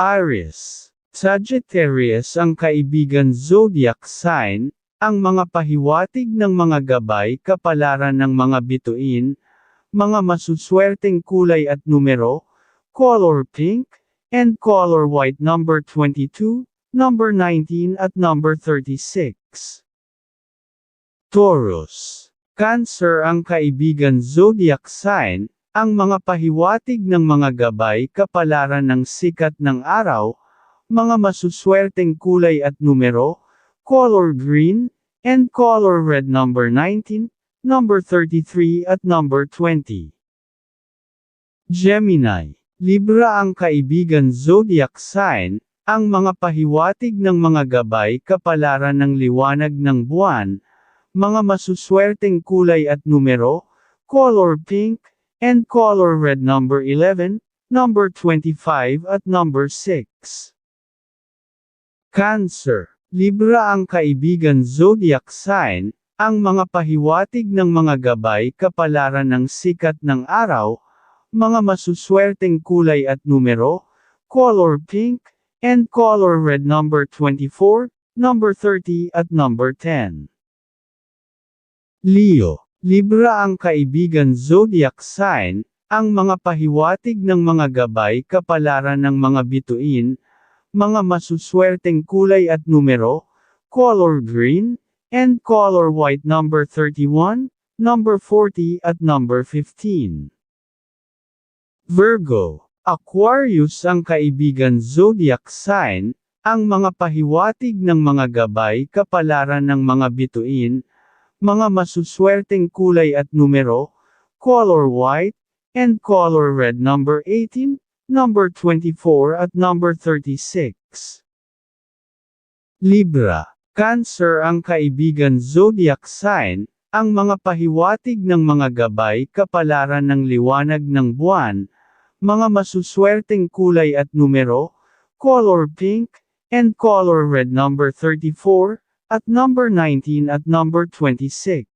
Aries. Sagittarius ang kaibigan zodiac sign, ang mga pahiwatig ng mga gabay kapalaran ng mga bituin, mga masuswerteng kulay at numero, color pink, and color white number 22, number 19 at number 36. Taurus. Cancer ang kaibigan zodiac sign, ang mga pahiwatig ng mga gabay kapalaran ng sikat ng araw, mga masuswerteng kulay at numero, color green, and color red number 19, number 33 at number 20. Gemini. Libra ang kaibigan zodiac sign, ang mga pahiwatig ng mga gabay kapalaran ng liwanag ng buwan, mga masuswerteng kulay at numero, color pink, and color red number 11, number 25 at number 6. Cancer. Libra ang kaibigan zodiac sign, ang mga pahiwatig ng mga gabay kapalaran ng sikat ng araw, mga masuswerteng kulay at numero, color pink, and color red number 24, number 30 at number 10. Leo. Libra ang kaibigan zodiac sign, ang mga pahiwatig ng mga gabay kapalaran ng mga bituin, mga masuswerteng kulay at numero, color green, and color white number 31, number 40 at number 15. Virgo. Aquarius ang kaibigan zodiac sign, ang mga pahiwatig ng mga gabay kapalaran ng mga bituin, mga masuswerteng kulay at numero, color white, and color red number 18, number 24 at number 36. Libra. Cancer ang kaibigan zodiac sign, ang mga pahiwatig ng mga gabay kapalaran ng liwanag ng buwan, mga masuswerteng kulay at numero, color pink, and color red number 34, at number 19 at number 26.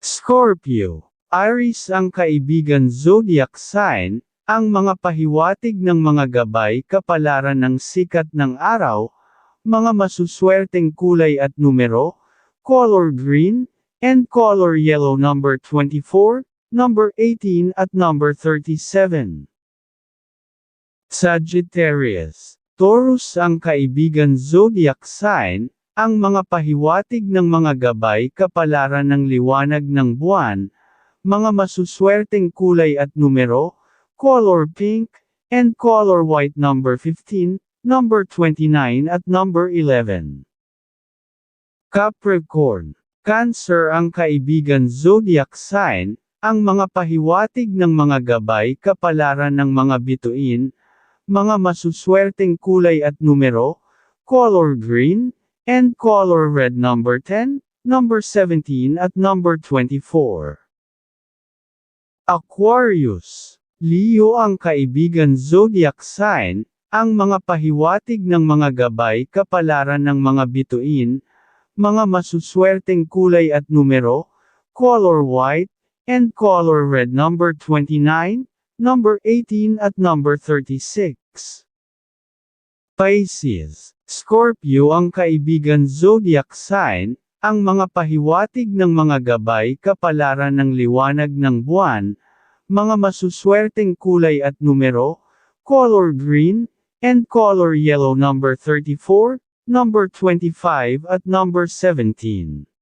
Scorpio. Aries ang kaibigan zodiac sign, ang mga pahiwatig ng mga gabay kapalaran ng sikat ng araw, mga masuswerteng kulay at numero, color green, and color yellow number 24, number 18 at number 37. Sagittarius Taurus ang kaibigan zodiac sign, ang mga pahiwatig ng mga gabay kapalaran ng liwanag ng buwan, mga masuswerteng kulay at numero, color pink, and color white number 15, number 29 at number 11. Capricorn. Cancer ang kaibigan zodiac sign, ang mga pahiwatig ng mga gabay kapalaran ng mga bituin, mga masuswerteng kulay at numero, color green, and color red number 10, number 17 at number 24. Aquarius. Leo ang kaibigan zodiac sign, ang mga pahiwatig ng mga gabay kapalaran ng mga bituin, mga masuswerteng kulay at numero, color white, and color red number 29, number 18 at number 36. Pisces, Scorpio ang kaibigan zodiac sign, ang mga pahiwatig ng mga gabay kapalaran ng liwanag ng buwan, mga masuswerteng kulay at numero, color green, and color yellow number 34, number 25 at number 17.